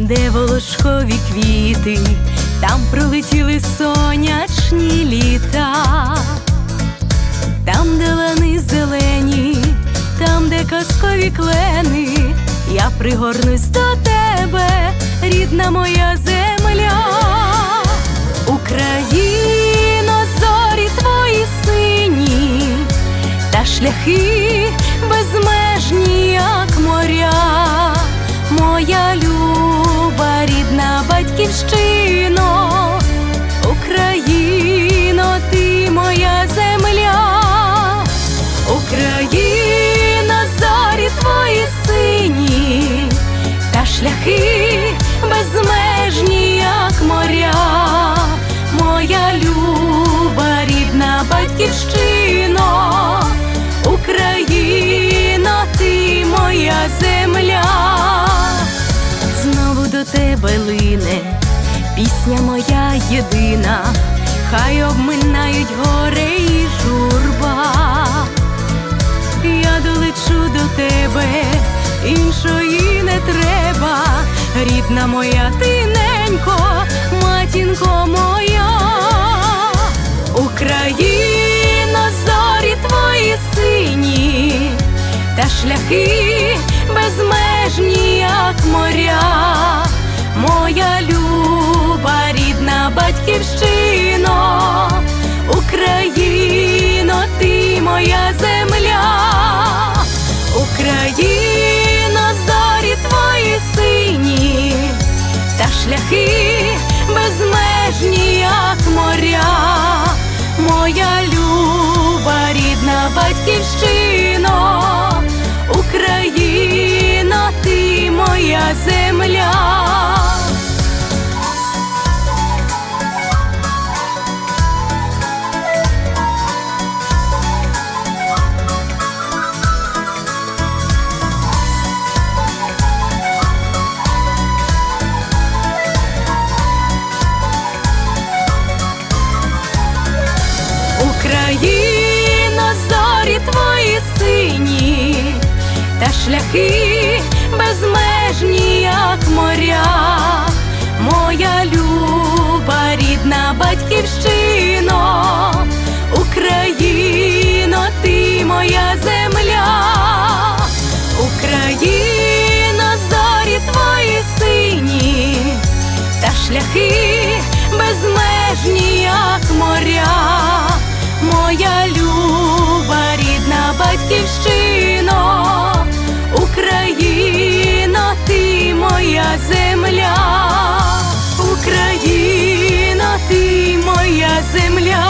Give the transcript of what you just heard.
де волошкові квіти, там пролетіли сонячні літа, там, де лани зелені, там, де казкові клени, я пригорнусь до тебе, рідна моя земля, Україно, зорі твої сині, та шляхи безмежні, земля, знову до тебе лине, пісня моя єдина, хай обминають горе і журба. Я долечу до тебе, іншої не треба, рідна моя тиненько, матінко моя, Україно, зорі твої сині, та шляхи безмежні, як моря, моя люба, рідна батьківщино, Україно, ти моя земля, Україно, зорі твої сині, та шляхи безмежні, як моря, моя земля. Україно, зорі твої сині, та шляхи моря, моя люба, рідна батьківщино, Україно, ти моя земля, Україно, зорі твої сині, та шляхи безмежні, земля.